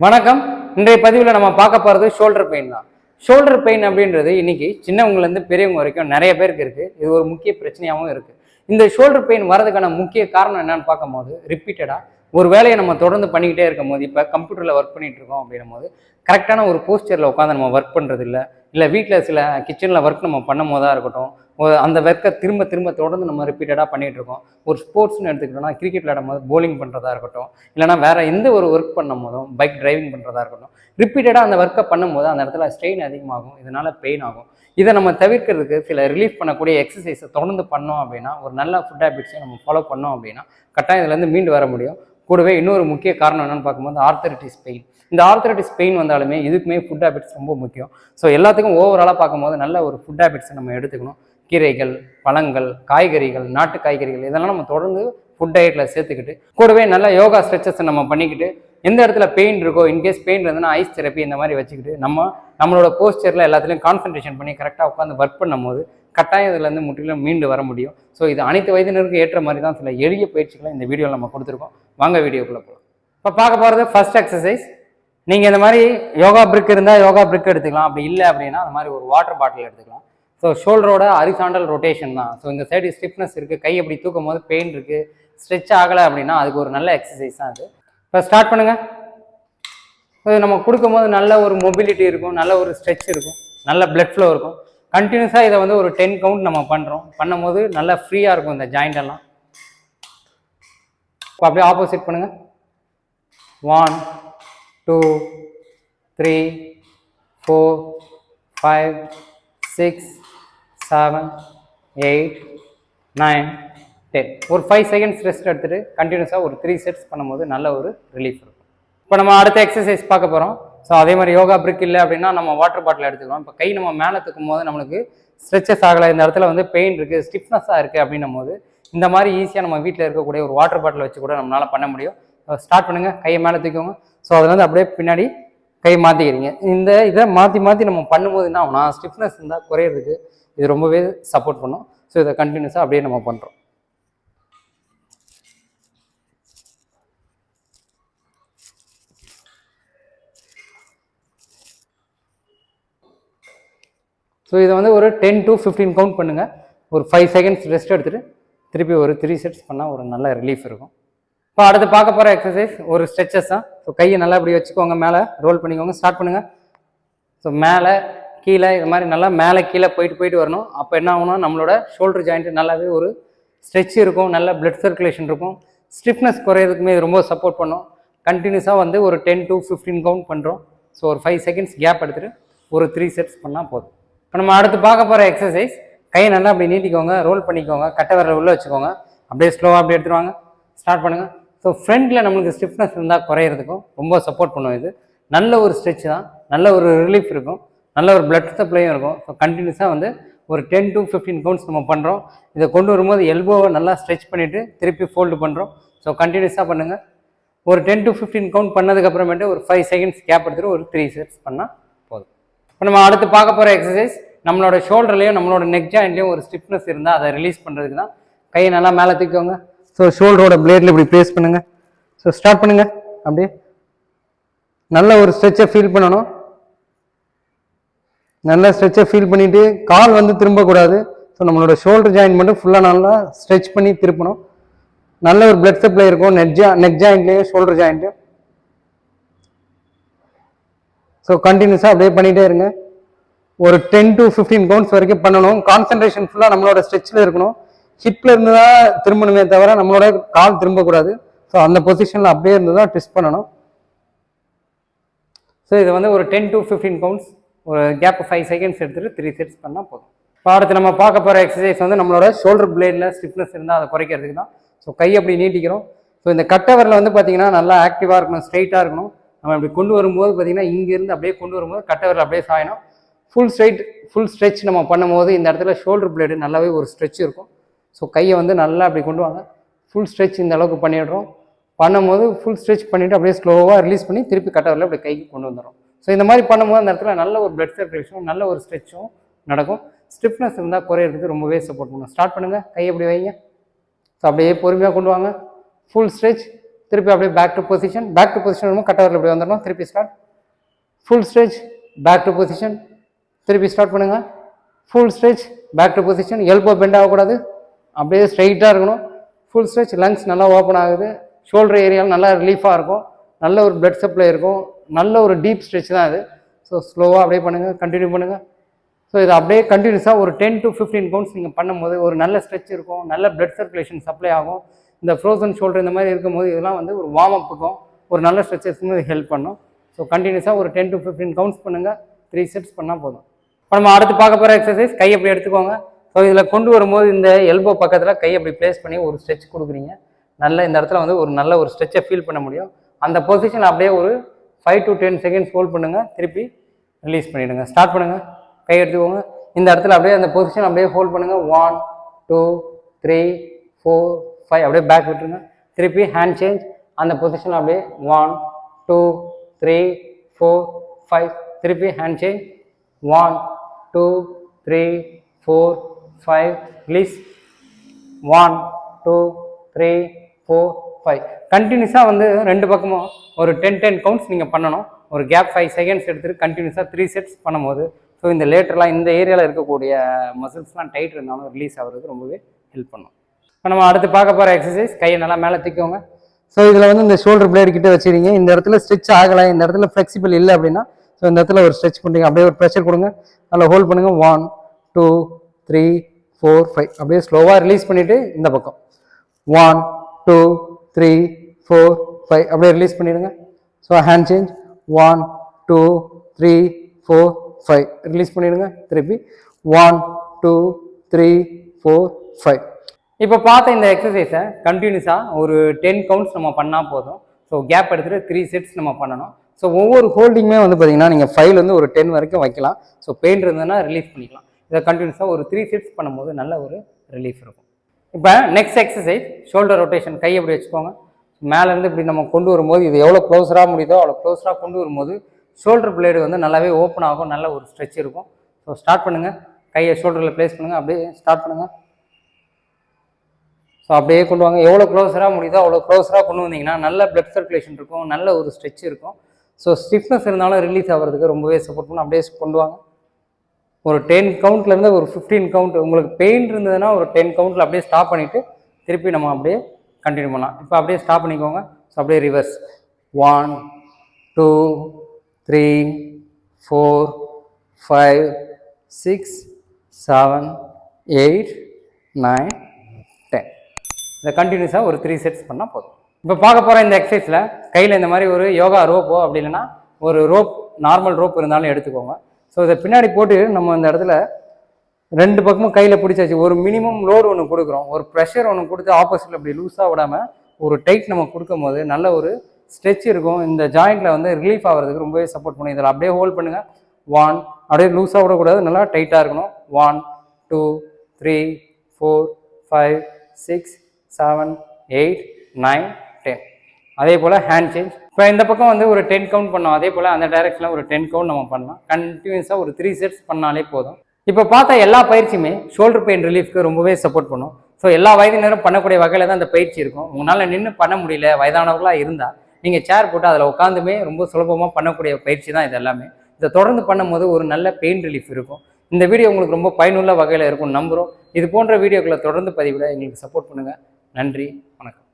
வணக்கம். இன்றைய பதிவில் நம்ம பார்க்க போகிறது ஷோல்டர் பெயின் தான். ஷோல்டர் பெயின் அப்படின்றது இன்னைக்கு சின்னவங்கலேருந்து பெரியவங்க வரைக்கும் நிறைய பேருக்கு இருக்குது இது ஒரு முக்கிய பிரச்சனையாகவும் இருக்குது இந்த ஷோல்டர் பெயின் வரதுக்கான முக்கிய காரணம் என்னன்னு பார்க்கும்போது ரிப்பீட்டடாக ஒரு வேலையை நம்ம தொடர்ந்து பண்ணிக்கிட்டே இருக்கும் போது இப்போ கம்ப்யூட்டரில் ஒர்க் பண்ணிட்டு இருக்கோம் அப்படின்னும் போது கரெக்டான ஒரு போஸ்டரில் உட்காந்து நம்ம ஒர்க் பண்ணுறது இல்லை இல்லை வீட்டில் சில கிச்சனில் ஒர்க் நம்ம பண்ணும் போதாக இருக்கட்டும் அந்த ஒர்க்கை திரும்ப திரும்ப தொடர்ந்து நம்ம ரிப்பீட்டடாக பண்ணிட்டு இருக்கோம் ஒரு ஸ்போர்ட்ஸ்னு எடுத்துக்கிட்டோம்னா கிரிக்கெட் விளையாடும் போது போலிங் பண்ணுறதா இருக்கட்டும் இல்லைனா வேற எந்த ஒரு ஒர்க் பண்ணும் போதும் பைக் டிரைவிங் பண்ணுறதா இருக்கட்டும் ரிப்பீட்டடாக அந்த ஒர்க்கை பண்ணும்போது அந்த இடத்துல ஸ்ட்ரெயின் அதிகமாகும் இதனால பெயின் ஆகும். இதை நம்ம தவிர்க்கிறதுக்கு சில ரிலீஃப் பண்ணக்கூடிய எக்ஸசைஸை தொடர்ந்து பண்ணோம் அப்படின்னா ஒரு நல்ல ஃபுட் ஹேபிட்ஸை நம்ம ஃபாலோ பண்ணோம் அப்படின்னா கட்டாயம் இதுலேருந்து மீண்டு வர முடியும். கூடவே இன்னொரு முக்கிய காரணம் என்னென்னு பார்க்கும்போது ஆர்த்தரைட்டிஸ் பெயின் இந்த ஆர்த்தரைட்டிஸ் பெயின் வந்தாலுமே இதுக்குமே ஃபுட் ஹேபிட்ஸ் ரொம்ப முக்கியம். ஸோ எல்லாத்துக்கும் ஓவராலாக பார்க்கும்போது நல்ல ஒரு ஃபுட் ஹேபிட்ஸை நம்ம எடுத்துக்கணும். கீரைகள் பழங்கள் காய்கறிகள் நாட்டு காய்கறிகள் இதெல்லாம் நம்ம தொடர்ந்து ஃபுட் டயட்டில் சேர்த்துக்கிட்டு கூடவே நல்லா யோகா ஸ்ட்ரெச்சஸ் நம்ம பண்ணிக்கிட்டு எந்த இடத்துல பெயின் இருக்கோ இன்கேஸ் பெயின் இருந்ததுன்னா ஐஸ் தெரப்பி இந்த மாதிரி வச்சுக்கிட்டு நம்ம நம்மளோட போஸ்டரில் எல்லாத்துலேயும் கான்சன்ட்ரேஷன் பண்ணி கரெக்டாக உட்காந்து ஒர்க் பண்ணும்போது கட்டாயம் இதுலேருந்து முற்றிலும் மீண்டு வர முடியும். ஸோ இது அனைத்து வயதினருக்கும் ஏற்ற மாதிரி தான் சில எளிய பயிற்சிகளை இந்த வீடியோவில் நம்ம கொடுத்துருக்கோம். வாங்க வீடியோக்குள்ளே போகலாம் இப்போ பார்க்க போகிறது ஃபர்ஸ்ட் எக்ஸசைஸ் நீங்கள் இந்த மாதிரி யோகா பிரிக் இருந்தால் யோகா பிரிக் எடுத்துக்கலாம். அப்படி இல்லை அப்படின்னா அந்த மாதிரி ஒரு வாட்டர் பாட்டில் எடுத்துக்கலாம். ஸோ ஷோல்டரோட ஹரிசாண்டல் ரொட்டேஷன் தான். ஸோ இந்த சைடு ஸ்டிஃப்னஸ் இருக்குது கை அப்படி தூக்கும் போது பெயின் இருக்குது ஸ்ட்ரெச் ஆகலை அப்படின்னா அதுக்கு ஒரு நல்ல எக்ஸசைஸ் தான் அது. இப்போ ஸ்டார்ட் பண்ணுங்கள் ஸோ நம்ம கொடுக்கும்போது நல்ல ஒரு மொபிலிட்டி இருக்கும். நல்ல ஒரு ஸ்ட்ரெச் இருக்கும். நல்ல பிளட் ஃப்ளோ இருக்கும். கண்டினியூஸாக இதை வந்து ஒரு டென் கவுண்ட் நம்ம பண்ணுறோம் பண்ணும்போது நல்லா ஃப்ரீயாக இருக்கும் இந்த ஜாயிண்டெல்லாம் இப்போ அப்படியே ஆப்போசிட் பண்ணுங்கள் one two three four five six seven eight nine ten ஒரு ஃபைவ் செகண்ட்ஸ் ரெஸ்ட் எடுத்துகிட்டு கண்டினியூஸாக ஒரு த்ரீ செட்ஸ் பண்ணும்போது நல்ல ஒரு ரிலீஃப் இருக்கும். இப்போ நம்ம அடுத்த எக்ஸசைஸ் பார்க்க போகிறோம் ஸோ அதே மாதிரி யோகா பிரிக் இல்லை அப்படின்னா நம்ம வாட்டர் பாட்டில் எடுத்துக்கலாம் இப்போ கை நம்ம மேலே தூக்கும் போது நம்மளுக்கு ஸ்ட்ரெச்சஸ் ஆகலை. இந்த இடத்துல வந்து பெயின் இருக்குது ஸ்டிஃப்னஸாக இருக்குது அப்படின்னும் போது இந்த மாதிரி ஈஸியாக நம்ம வீட்டில் இருக்கக்கூடிய ஒரு வாட்டர் பாட்டில் வச்சு கூட நம்மளால் பண்ண முடியும். ஸ்டார்ட் பண்ணுங்கள் கையை மேலே தூக்கிக்கோங்க. ஸோ அதில் வந்து அப்படியே பின்னாடி கை மாற்றிக்கிறீங்க இந்த இதை மாற்றி மாற்றி நம்ம பண்ணும்போது என்ன ஆகும்னா ஸ்டிஃப்னஸ் இருந்தால் குறையிறதுக்கு இது ரொம்பவே சப்போர்ட் பண்ணும். ஸோ இதை கண்டினியூஸாக அப்படியே நம்ம பண்ணுறோம் ஸோ இதை வந்து ஒரு டென் டு ஃபிஃப்டீன் கவுண்ட் பண்ணுங்கள் ஒரு ஃபைவ் செகண்ட்ஸ் ரெஸ்ட் எடுத்துகிட்டு திருப்பி ஒரு த்ரீ செட்ஸ் பண்ணால் ஒரு நல்ல ரிலீஃப் இருக்கும். இப்போ அடுத்து பார்க்க போகிற எக்ஸசைஸ் ஒரு ஸ்ட்ரெச்சஸ் தான். ஸோ கையை நல்லா இப்படி வச்சுக்கோங்க. மேலே ரோல் பண்ணிக்கோங்க. ஸ்டார்ட் பண்ணுங்கள் ஸோ மேலே கீழே இது மாதிரி நல்லா மேலே கீழே போயிட்டு போயிட்டு வரணும். அப்போ என்ன ஆகும்னா நம்மளோட ஷோல்டர் ஜாயிண்ட் நல்லாவே ஒரு ஸ்ட்ரெச் இருக்கும் நல்ல பிளட் சர்க்குலேஷன் இருக்கும். ஸ்டிஃப்னஸ் குறையிறதுக்குமே ரொம்ப சப்போர்ட் பண்ணும். கண்டினியூஸாக வந்து ஒரு டென் டு ஃபிஃப்டீன் கவுண்ட் பண்ணுறோம் ஸோ ஒரு ஃபைவ் செகண்ட்ஸ் கேப் எடுத்துகிட்டு ஒரு த்ரீ செட்ஸ் பண்ணால் போதும். இப்போ நம்ம அடுத்து பார்க்க போகிற எக்ஸசைஸ் கையை நல்லா அப்படி நீட்டிக்கோங்க ரோல் பண்ணிக்கோங்க கட்டை விரல் உள்ளே வச்சுக்கோங்க. அப்படியே ஸ்லோவாக அப்படியே எடுத்துருவாங்க ஸ்டார்ட் பண்ணுங்கள் ஸோ ஃப்ரண்ட்டில் நம்மளுக்கு ஸ்டிஃப்னஸ் இருந்தால் குறையிறதுக்கும் ரொம்ப சப்போர்ட் பண்ணும் இது. நல்ல ஒரு ஸ்ட்ரெச் தான். நல்ல ஒரு ரிலீஃப் இருக்கும். நல்ல ஒரு பிளட் சப்ளையும் இருக்கும். ஸோ கண்டினியூஸாக வந்து ஒரு டென் டு ஃபிஃப்டீன் கவுண்ட்ஸ் நம்ம பண்ணுறோம் இதை கொண்டு வரும்போது எல்போவை நல்லா ஸ்ட்ரெச் பண்ணிவிட்டு திருப்பி ஃபோல்டு பண்ணுறோம் ஸோ கண்டினியூஸாக பண்ணுங்கள் ஒரு டென் டு ஃபிஃப்டீன் கவுண்ட் பண்ணதுக்கப்புறமேட்டு ஒரு ஃபைவ் செகண்ட்ஸ் கேப் எடுத்துகிட்டு ஒரு த்ரீ செட்ஸ் பண்ணால் போதும். இப்போ நம்ம அடுத்து பார்க்க போகிற எக்ஸசைஸ் நம்மளோட ஷோல்டர்லேயும் நம்மளோட நெக் ஜாயின்ட்லேயும் ஒரு ஸ்டிஃப்னஸ் இருந்தால் அதை ரிலீஸ் பண்ணுறதுக்கு தான் கையை நல்லா மேலே தூக்கிக்கோங்க. ஸோ ஷோல்டரோட பிளேடில் இப்படி ப்ளேஸ் பண்ணுங்கள் ஸோ ஸ்டார்ட் பண்ணுங்கள் அப்படியே. நல்ல ஒரு ஸ்ட்ரெச்சை ஃபீல் பண்ணணும். நல்ல ஸ்ட்ரெச்சை ஃபீல் பண்ணிவிட்டு கால் வந்து திரும்பக்கூடாது. ஸோ நம்மளோட ஷோல்டர் ஜாயின் மட்டும் ஃபுல்லாக நல்லா ஸ்ட்ரெச் பண்ணி திருப்பணும். நல்ல ஒரு பிளட் சப்ளை இருக்கும். நெக் ஜா நெக் ஜாயிண்ட்லேயே ஷோல்டர் ஜாயிண்ட்டு ஸோ கண்டினியூஸாக அப்படியே பண்ணிகிட்டே இருங்க. ஒரு டென் டு ஃபிஃப்டீன் கவுண்ட்ஸ் வரைக்கும் பண்ணணும். கான்சன்ட்ரேஷன் ஃபுல்லாக நம்மளோட ஸ்ட்ரெச்சில் இருக்கணும். ஹிப்பில் இருந்து தான் திரும்பணுமே தவிர நம்மளோட கால் திரும்பக்கூடாது. ஸோ அந்த பொசிஷனில் அப்படியே இருந்து தான் ட்விஸ்ட் பண்ணணும். ஸோ இது வந்து ஒரு டென் டு ஃபிஃப்டீன் கவுண்ட்ஸ் ஒரு கேப் ஃபைவ் செகண்ட்ஸ் எடுத்துகிட்டு த்ரீ செட்ஸ் பண்ணால் போதும். இப்போ அடுத்து நம்ம பார்க்க போகிற எக்ஸசைஸ் வந்து நம்மளோட ஷோல்டர் பிளேடில் ஸ்டிஃப்னஸ் இருந்தால் அதை குறைக்கிறதுக்கு தான். ஸோ கை அப்படி நீட்டிக்கிறோம். ஸோ இந்த கட்டவரில் வந்து பார்த்தீங்கன்னா நல்லா ஆக்டிவாக இருக்கணும் ஸ்ட்ரைட்டாக இருக்கணும். நம்ம இப்படி கொண்டு வரும்போது பார்த்தீங்கன்னா இங்கேருந்து அப்படியே கொண்டு வரும்போது கட்டவரில் அப்படியே சாயணும். ஃபுல் ஸ்ட்ரைட் ஃபுல் ஸ்ட்ரெச் நம்ம பண்ணும்போது இந்த இடத்துல ஷோல்டர் பிளேடு நல்லாவே ஒரு ஸ்ட்ரெச் இருக்கும். ஸோ கையை வந்து நல்லா அப்படி கொண்டு வாங்க. ஃபுல் ஸ்ட்ரெச் இந்த அளவுக்கு பண்ணிடுறோம். பண்ணும்போது ஃபுல் ஸ்ட்ரெச் பண்ணிவிட்டு அப்படியே ஸ்லோவாக ரிலீஸ் பண்ணி திருப்பி கட்டவரில் அப்படி கைக்கு கொண்டு வந்துடும் ஸோ இந்த மாதிரி பண்ணும்போது அந்த இடத்துல நல்ல ஒரு பிளட் சர்க்குலேஷனும் நல்ல ஒரு ஸ்ட்ரெச்சும் நடக்கும். ஸ்டிஃப்னஸ் இருந்தால் குறையிறதுக்கு ரொம்பவே சப்போர்ட் பண்ணும். ஸ்டார்ட் பண்ணுங்கள் கை அப்படி வைங்க. ஸோ அப்படியே பொறுமையாக கொண்டு வாங்க. ஃபுல் ஸ்ட்ரெச் திருப்பி அப்படியே back to position back to position வரும்போது கட்டவரில் இப்படி வந்துடணும். திருப்பி start full stretch back to position திருப்பி ஸ்டார்ட் பண்ணுங்கள் full stretch back to position elbow bend ஆகக்கூடாது. அப்படியே ஸ்ட்ரைட்டாக இருக்கணும். ஃபுல் ஸ்ட்ரெச் லங்ஸ் நல்லா ஓப்பன் ஆகுது. ஷோல்டர் ஏரியாவில் நல்லா ரிலீஃபாக இருக்கும். நல்ல ஒரு பிளட் சப்ளை இருக்கும். நல்ல ஒரு டீப் ஸ்ட்ரெச் தான் இது ஸோ ஸ்லோவாக அப்படியே பண்ணுங்கள் கண்டினியூ பண்ணுங்கள் ஸோ இது அப்படியே கண்டினியூஸாக ஒரு டென் டு ஃபிஃப்டீன் கவுண்ட்ஸ் நீங்கள் பண்ணும்போது ஒரு நல்ல ஸ்ட்ரெச் இருக்கும் நல்ல பிளட் சர்க்குலேஷன் சப்ளை ஆகும். இந்த ஃப்ரோசன் ஷோல்டர் இந்த மாதிரி இருக்கும்போது இதெல்லாம் வந்து ஒரு வார்ம் அப்புக்கும் ஒரு நல்ல ஸ்ட்ரெச்சஸ்க்கும் இது ஹெல்ப் பண்ணும். ஸோ கண்டினியூஸாக ஒரு டென் டு ஃபிஃப்டீன் கவுண்ட்ஸ் பண்ணுங்கள் த்ரீ செட்ஸ் பண்ணால் போதும். இப்போ நம்ம அடுத்து பார்க்க போகிற எக்ஸசைஸ் கை அப்படி எடுத்துக்கோங்க. ஸோ இதில் கொண்டு வரும்போது இந்த எல்போ பக்கத்தில் கை அப்படி ப்ளேஸ் பண்ணி ஒரு ஸ்ட்ரெச் கொடுக்குறீங்க. நல்ல இந்த இடத்துல வந்து ஒரு நல்ல ஒரு ஸ்ட்ரெச்சை ஃபீல் பண்ண முடியும். அந்த பொசிஷன் அப்படியே ஒரு five to ten seconds hold பண்ணுங்கள் திருப்பி ரிலீஸ் பண்ணிவிடுங்க ஸ்டார்ட் பண்ணுங்கள் கை எடுத்துக்கோங்க. இந்த இடத்துல அப்படியே அந்த பொசிஷன் அப்படியே ஹோல்ட் பண்ணுங்கள் one two three four five அப்படியே பேக் விட்டுருங்க. திருப்பி ஹேண்ட் சேஞ்ச் அந்த பொசிஷன் அப்படியே one two three four five திருப்பி hand change one two three four five release one two three four five கண்டினியூஸாக வந்து ரெண்டு பக்கமும் ஒரு டென் டென் கவுண்ட்ஸ் நீங்கள் பண்ணணும். ஒரு கேப் ஃபைவ் செகண்ட்ஸ் எடுத்துட்டு கண்டினியூஸாக த்ரீ செட்ஸ் பண்ணும்போது ஸோ இந்த லேட்டர்லாம் இந்த ஏரியாவில் இருக்கக்கூடிய மசில்ஸ்லாம் டைட் இருந்தாலும் ரிலீஸ் ஆகிறதுக்கு ரொம்பவே ஹெல்ப் பண்ணும். இப்போ நம்ம அடுத்து பார்க்க போகிற எக்ஸசைஸ் கையை நல்லா மேலே திக்கோங்க ஸோ இதில் வந்து இந்த ஷோல்டர் பிளேடு கிட்டே வச்சுருங்க. இந்த இடத்துல ஸ்ட்ரெச் ஆகலை இந்த இடத்துல ஃப்ளெக்சிபிள் இல்லை அப்படின்னா ஸோ இந்த இடத்துல ஒரு ஸ்ட்ரெச் பண்ணுறீங்க அப்படியே ஒரு ப்ரெஷர் கொடுங்க. அதில் ஹோல்ட் பண்ணுங்கள் one two three four five அப்படியே ஸ்லோவாக ரிலீஸ் பண்ணிவிட்டு இந்த பக்கம். One two three four five அப்படியே ரிலீஸ் பண்ணிடுங்க. So hand change one two three four five release பண்ணிடுங்க. திருப்பி. One two three four five இப்போ பார்த்த இந்த எக்ஸசைஸை கண்டினியூஸாக ஒரு டென் கவுண்ட்ஸ் நம்ம பண்ணால் போதும். ஸோ கேப் எடுத்துகிட்டு த்ரீ செட்ஸ் நம்ம பண்ணணும். ஸோ ஒவ்வொரு ஹோல்டிங்குமே வந்து பார்த்தீங்கன்னா நீங்கள் ஃபைவ்ல வந்து ஒரு டென் வரைக்கும் வைக்கலாம். ஸோ பெயின் இருந்ததுன்னா ரிலீஃப் பண்ணிக்கலாம். இதை கண்டினியூஸாக ஒரு த்ரீ செட்ஸ் பண்ணும்போது நல்ல ஒரு ரிலீஃப் இருக்கும். இப்போ நெக்ஸ்ட் எக்ஸசைஸ் ஷோல்டர் ரொட்டேஷன் கை எப்படி வச்சுக்கோங்க. மேலேருந்து இப்படி நம்ம கொண்டு வரும்போது இது எவ்வளோ க்ளோஸராக முடியுதோ அவ்வளோ க்ளோஸராக கொண்டு வரும்போது ஷோல்டர் பிளேடு வந்து நல்லாவே ஓப்பன் ஆகும் நல்ல ஒரு ஸ்ட்ரெச் இருக்கும். ஸோ ஸ்டார்ட் பண்ணுங்கள் கையை ஷோல்டரில் ப்ளேஸ் பண்ணுங்கள் அப்படியே ஸ்டார்ட் பண்ணுங்கள் ஸோ அப்படியே கொண்டு வாங்க. எவ்வளோ க்ளோஸராக முடியுதோ அவ்வளோ க்ளோஸராக கொண்டு வந்தீங்கன்னா நல்ல பிளட் சர்க்குலேஷன் இருக்கும் நல்ல ஒரு ஸ்ட்ரெச் இருக்கும். ஸோ ஸ்டிஃப்னஸ் இருந்தாலும் ரிலீஸ் ஆகிறதுக்கு ரொம்பவே சப்போர்ட் பண்ணும் அப்படியே கொண்டு வாங்க. ஒரு டென் கவுண்ட்லேருந்து ஒரு ஃபிஃப்டீன் கவுண்ட் உங்களுக்கு பெயின் இருந்ததுன்னா ஒரு டென் கவுண்ட்டில் அப்படியே ஸ்டாப் பண்ணிவிட்டு திருப்பி நம்ம அப்படியே கண்டினியூ பண்ணலாம். இப்போ அப்படியே ஸ்டாப் பண்ணிக்கோங்க. ஸோ அப்படியே reverse one two three four five six seven eight nine ten இதை கண்டினியூஸாக ஒரு த்ரீ செட்ஸ் பண்ணால் போதும். இப்போ பார்க்க போகிற இந்த எக்ஸசைஸில் கையில் இந்த மாதிரி ஒரு யோகா ரோப்போ அப்படி இல்லைன்னா ஒரு ரோப் நார்மல் ரோப் இருந்தாலும் எடுத்துக்கோங்க. ஸோ இதை பின்னாடி போட்டு நம்ம அந்த இடத்துல ரெண்டு பக்கமும் கையில் பிடிச்சாச்சு. ஒரு மினிமம் லோடு ஒன்று கொடுக்குறோம். ஒரு ப்ரெஷர் ஒன்று கொடுத்து ஆப்போசிட்டில் அப்படி லூஸாக விடாமல் ஒரு டைட் நம்ம கொடுக்கும் போது நல்ல ஒரு ஸ்ட்ரெச் இருக்கும். இந்த ஜாயிண்ட்டில் வந்து ரிலீஃப் ஆகிறதுக்கு ரொம்பவே சப்போர்ட் பண்ணும். இதில் அப்படியே ஹோல்ட் பண்ணுங்கள் ஒன் அப்படியே லூஸாக விடக்கூடாது. நல்லா டைட்டாக இருக்கணும். One two three four five six seven eight nine ten அதே போல் ஹேண்ட் சேஞ்ச் இப்போ இந்த பக்கம் வந்து ஒரு டென் கவுண்ட் பண்ணோம். அதே போல் அந்த டைரக்ஷனில் ஒரு டென் கவுண்ட் நம்ம பண்ணலாம். கண்டினியூஸாக ஒரு த்ரீ செட்ஸ் பண்ணாலே போதும். இப்போ பார்த்தா எல்லா பயிற்சியுமே ஷோல்டர் பெயின் ரிலீஃப்க்கு ரொம்பவே சப்போர்ட் பண்ணும். ஸோ எல்லா வயதினரும் பண்ணக்கூடிய வகையில் தான் இந்த பயிற்சி இருக்கும். உங்களால் நின்று பண்ண முடியல வயதானவர்களாக இருந்தால் நீங்கள் சேர் போட்டு அதில் உட்காந்துமே ரொம்ப சுலபமாக பண்ணக்கூடிய பயிற்சி தான் இது எல்லாமே. இதை தொடர்ந்து பண்ணும்போது ஒரு நல்ல பெயின் ரிலீஃப் இருக்கும். இந்த வீடியோ உங்களுக்கு ரொம்ப பயனுள்ள வகையில் இருக்கும் நம்புகிறோம் இது போன்ற வீடியோக்களை தொடர்ந்து பதிவிட எங்களுக்கு சப்போர்ட் பண்ணுங்கள் நன்றி வணக்கம்.